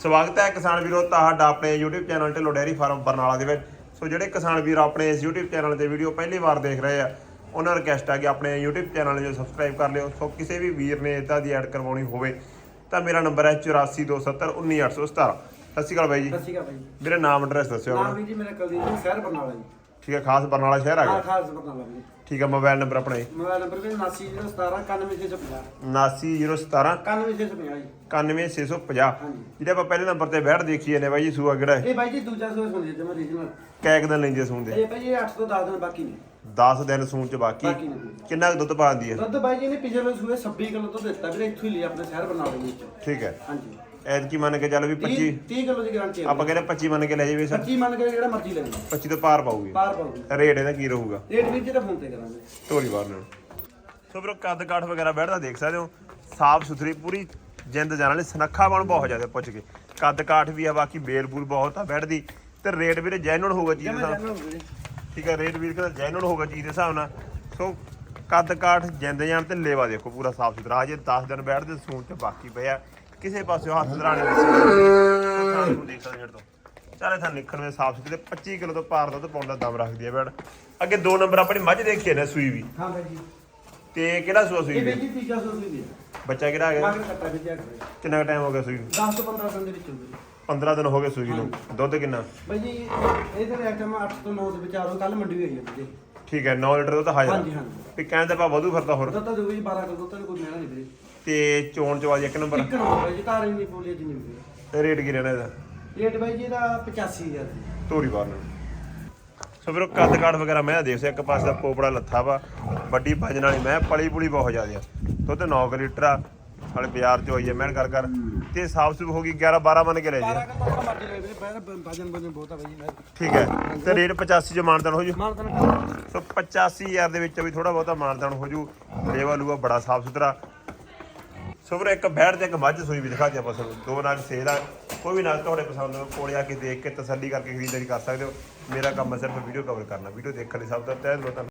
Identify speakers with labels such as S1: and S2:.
S1: ਸਵਾਗਤ ਹੈ ਕਿਸਾਨ ਵੀਰੋ ਤੁਹਾਡਾ ਆਪਣੇ YouTube channel Dhillon dairy farm Barnala ਦੇ ਵਿੱਚ। ਸੋ ਜਿਹੜੇ ਕਿਸਾਨ ਵੀਰ ਆਪਣੇ ਇਸ YouTube ਚੈਨਲ ਤੇ ਵੀਡੀਓ ਪਹਿਲੀ ਵਾਰ ਦੇਖ ਰਹੇ ਆ ਉਹਨਾਂ ਰਿਕਵੈਸਟ ਆ ਕਿ ਆਪਣੇ YouTube ਚੈਨਲ ਨੂੰ ਸਬਸਕ੍ਰਾਈਬ ਕਰ ਲਿਓ। ਸੋ ਕਿਸੇ ਵੀ ਵੀਰ ਨੇ ਇਦਾਂ ਦੀ ਐਡ ਕਰਵਾਉਣੀ ਹੋਵੇ ਤਾਂ ਮੇਰਾ ਨੰਬਰ ਹੈ 8427191817 ਸਤਿ ਸ਼੍ਰੀ ਅਕਾਲ ਬਾਈ ਜੀ।
S2: ਸਤਿ ਸ਼੍ਰੀ ਅਕਾਲ ਭਾਈ
S1: ਮੇਰੇ ਨਾਮ ਐਡਰੈਸ ਦੱਸਿਓ
S2: ਨਾਮ ਜੀ ਮੇਰਾ ਕੁਲਦੀਪ ਸਿੰਘ ਸ਼ਹਿਰ ਬਰਨਾਲਾ ਜੀ।
S1: ਠੀਕ ਹੈ ਖਾਸ ਬਰਨਾਲਾ ਸ਼ਹਿਰ ਆ
S2: ਹਾਂ
S1: ਗਿਆ
S2: ਖਾਸ ਬਰਨਾਲਾ ਜੀ।
S1: ਠੀਕ ਹੈ ਮੋਬਾਈਲ ਨੰਬਰ ਆਪਣਾ। ਜੀ
S2: ਮੋਬਾਈਲ ਨੰਬਰ ਵੀ 7917 91650
S1: 79017
S2: 91650 ਜੀ।
S1: 91650
S2: ਹਾਂਜੀ।
S1: ਜਿਹੜੇ ਆਪਾਂ ਪਹਿਲੇ ਨੰਬਰ ਤੇ ਬੈਠ ਦੇਖੀਏ ਨੇ ਬਾਈ ਜੀ ਸੂਆ ਕਿਹੜਾ ਹੈ?
S2: ਇਹ ਬਾਈ ਜੀ ਦੂਜਾ ਸੂਆ ਸੁਣਦੇ ਜਮਾ ਰੀਜਨਲ
S1: ਕੈਕ ਦਿਨ ਲੈਂਦੇ ਸੂਣ ਦੇ
S2: ਇਹ ਭਾਈ ਇਹ 8 ਤੋਂ 10 ਦਿਨ ਬਾਕੀ ਨੇ।
S1: 10 ਦਿਨ ਸੂਣ ਚ ਬਾਕੀ।
S2: ਬਾਕੀ ਨੇ ਜੀ।
S1: ਕਿੰਨਾ ਕੁ ਦੁੱਧ ਪਾਉਂਦੀ ਹੈ?
S2: ਦੁੱਧ ਬਾਈ ਜੀ ਨੇ ਪਿਛਲੇ ਸੂਏ 26 ਕਿਲੋ ਤੋਂ ਦਿੱਤਾ ਵੀਰੇ ਇੱਥੋਂ ਹੀ ਲਈ ਆਪਣੇ ਸ਼ਹਿਰ ਬਰਨਾਲੇ ਵਿੱਚ।
S1: ਠੀਕ ਹੈ।
S2: ਹਾਂਜੀ।
S1: ਐਤਕੀ ਮੰਨ ਕੇ ਚੱਲ ਵੀ
S2: 30
S1: 25
S2: 30 ਕਿਲੋ ਦੀ ਗਾਰੰਟੀ ਹੈ
S1: ਆਪਾਂ ਕਹਿੰਦੇ 25 ਮੰਨ ਕੇ ਲੈ ਜਾਵੇ ਸਰ।
S2: 25 ਮੰਨ ਕੇ ਜਿਹੜਾ ਮਰਜ਼ੀ ਲੈ ਲਓ।
S1: 25 ਤੋਂ ਪਾਰ ਪਾਊਗੀ।
S2: ਪਾਰ ਪਾਉਗੀ
S1: ਰੇਟ ਇਹਦਾ ਕੀ ਰਹੂਗਾ?
S2: ਰੇਟ ਵੀ ਜਿਹੜਾ ਫੋਨ ਤੇ ਕਰਾਂਗੇ।
S1: ਢੋਲੀ ਬਾਰ ਨੂੰ ਸੋ ਬਰੋ ਕੱਦ ਕਾਠ ਵਗੈਰਾ ਬੈਠਦਾ ਦੇਖ ਸਕਦੇ ਹੋ। ਸਾਫ਼ ਸੁਥਰੀ ਪੂਰੀ ਜਿੰਦ ਜਾਣ ਵਾਲੀ ਸਨੱਖਾ ਬਣ ਬਹੁਤ ਜ਼ਿਆਦਾ ਪੁੱਛ ਕੇ। ਕੱਦ ਕਾਠ ਵੀ ਆ ਬਾਕੀ ਬੇਲ ਬੂਲ ਬਹੁਤ ਆ ਬੈਠਦੀ। ਤੇ ਰੇਟ ਵੀਰੇ ਜੈਨੂਨ ਹੋਊਗਾ ਚੀਜ਼ ਦੇ ਹਿਸਾਬ
S2: ਵੀਰੇ
S1: ਠੀਕ ਹੈ ਰੇਟ ਵੀਰ ਕਹਿੰਦਾ ਜੈਨੂਨ ਹੋਊਗਾ ਚੀਜ਼ ਦੇ ਹਿਸਾਬ ਨਾਲ। ਸੋ ਕੱਦ ਕਾਠ ਜਿੰਦ ਜਾਣ ਤੇ ਲੇਵਾ ਦੇਖੋ ਪੂਰਾ ਸਾਫ਼ ਸੁਥਰਾ। ਅਜੇ 10 ਦਿਨ ਬੈਠਦੇ ਸੂਣ ਤੇ ਬਾਕੀ ਪਿਆ। ਕਿਸੇ ਪਾਸੇ ਹੱਥ ਧਰਾਣੇ ਨਹੀਂ ਦੇਖ ਸਕਦੇ ਤੋਂ। ਚਾਰੇ ਥਾਂ ਦੇ ਸਾਫ਼ ਸੁਥਰੇ। 25 ਕਿਲੋ ਤੋਂ ਪਾਰ ਦਾ ਤੇ ਦਾ ਦਮ ਰੱਖਦੀ ਹੈ ਬੈੜ ਅੱਗੇ ਦੋ ਨੰਬਰ ਆਪਣੀ ਮੱਝ ਦੇਖੀਏ ਨੇ ਸੂਈ ਵੀ।
S2: ਹਾਂ ਭਾਈ ਜੀ।
S1: ਤੇ ਕਿਹੜਾ ਸੂਆ ਸੂਈ
S2: ਇਹ
S1: ਵੀ?
S2: ਵੀ ਜੀ ਤੀਜਾ ਸੂਆ ਵੀ ਦੇ
S1: ਬੱਚਾ ਕਿਹੜਾ ਆ ਗਿਆ?
S2: ਮਗਰ ਕੱਟਾ ਵੀ ਚੈੱਕ ਕਰੋ
S1: ਕਿੰਨਾ ਟਾਈਮ ਹੋ ਗਿਆ ਸੂਈ ਨੂੰ?
S2: 10 ਤੋਂ 15 ਦਿਨ ਦੇ ਵਿੱਚ ਹੋਊਗੀ।
S1: 15 ਦਿਨ ਹੋ ਗਏ ਸੂਈ ਨੂੰ। ਦੁੱਧ ਕਿੰਨਾ?
S2: ਭਾਈ ਜੀ ਇਹਦੇ ਰੇਟ ਟਾਈਮ 8 ਤੋਂ 9 ਦੇ ਵਿਚਾਰੋਂ ਕੱਲ ਮੰਡੀ ਹੋਈ ਹੈ ਜੀ।
S1: ਠੀਕ ਹੈ 9 ਲੀਟਰ ਦੁੱਧ ਹਾਜ਼ਰ
S2: ਹਾਂਜੀ ਹਾਂਜੀ।
S1: ਵੀ ਕਹਿੰਦੇ ਪਾ ਵਧੂ ਫਿਰਦਾ ਹੋਰ।
S2: ਦੁੱਧ ਤਾਂ ਦੇਊਗੀ ਜੀ 12 ਕਿਲੋ ਦੁੱਧ ਤਾਂ ਕੋਈ ਲੈਣਾ ਨਹੀਂ ਵੀਰੇ।
S1: ਤੇ ਚੋਣ ਚਵਾਜ ਇੱਕ ਨੰਬਰ।
S2: ਇੱਕ ਨੰਬਰ ਜੀ ਹੀ ਨਹੀਂ ਬੋਲੀ ਜਿੰਨੀ ਵੀ
S1: ਤੇ ਰੇਟ ਕੀ ਰਹਿਣਾ ਇਹਦਾ?
S2: ਰੇਟ ਭਾਈ ਜੀ ਇਹਦਾ 85000 ਦੀ।
S1: ਧੋਰੀ ਬਾਰ ਨੂੰ ਸੋ ਵੀਰੋ ਕੱਦ ਕਾਠ ਵਗੈਰਾ ਮੈਂ ਦੇਖ ਸਿਆ ਇੱਕ ਪਾਸੇ ਦਾ ਪੋਪੜਾ ਲੱਥਾ ਵਾ ਵੱਡੀ ਭਜਨ ਵਾਲੀ ਮੈਂ ਪਲੀ ਪੁਲੀ ਬਹੁਤ ਜ਼ਿਆਦਾ ਆ। ਦੁੱਧ 9 ਲੀਟਰ ਆ ਹਾਲੇ ਬਾਜ਼ਾਰ ਚ ਹੋਈ ਹੈ ਮੈਂ ਕਰ ਕਰ। ਤੇ ਸਾਫ਼ ਸੁਥਰੀ ਹੋ ਗਈ 11 12 ਮੰਨ ਕੇ ਲੈ ਜੀ
S2: 12 ਕਿਲੋ ਤਾਂ ਮਰਜ਼ੀ ਲੈ ਵੀਰੇ ਪਹਿਲਾਂ ਵਜਨ ਵਜਨ ਬਹੁਤ ਆ ਜੀ
S1: ਠੀਕ ਹੈ ਤੇ ਰੇਟ 85 ਚ ਮਾਨਤਨ ਹੋ ਜੂ। ਸੋ 85000 ਦੇ ਵਿੱਚ ਵੀ ਥੋੜਾ ਬਹੁਤਾ ਮਾਨਦਾਨ ਹੋ ਜੂ। ਲੇਵਾ ਲੂਆ ਬੜਾ ਸਾਫ਼ ਸੁਥਰਾ ਸੋ ਇੱਕ ਬੈਠ ਤੇ ਇੱਕ ਮੱਝ ਸੂਈ ਵੀ ਦਿਖਾ ਦਿਆ ਬਸ ਦੋ ਨਾਲ ਸੇਲ ਆ। ਕੋਈ ਵੀ ਨਾਲ ਤੁਹਾਡੇ ਪਸੰਦ ਹੋਵੇ, ਕੋਲੇ ਆ ਕੇ ਦੇਖ ਕੇ ਤਸੱਲੀ ਕਰਕੇ ਖਰੀਦਦਾਰੀ ਕਰ ਸਕਦੇ ਹੋ। ਮੇਰਾ ਕੰਮ ਹੈ ਸਿਰਫ ਵੀਡੀਓ ਕਵਰ ਕਰਨਾ। ਵੀਡੀਓ ਦੇਖਣ ਲਈ ਸਭ ਤੋਂ ਤਹਿ ਦਿਲੋਂ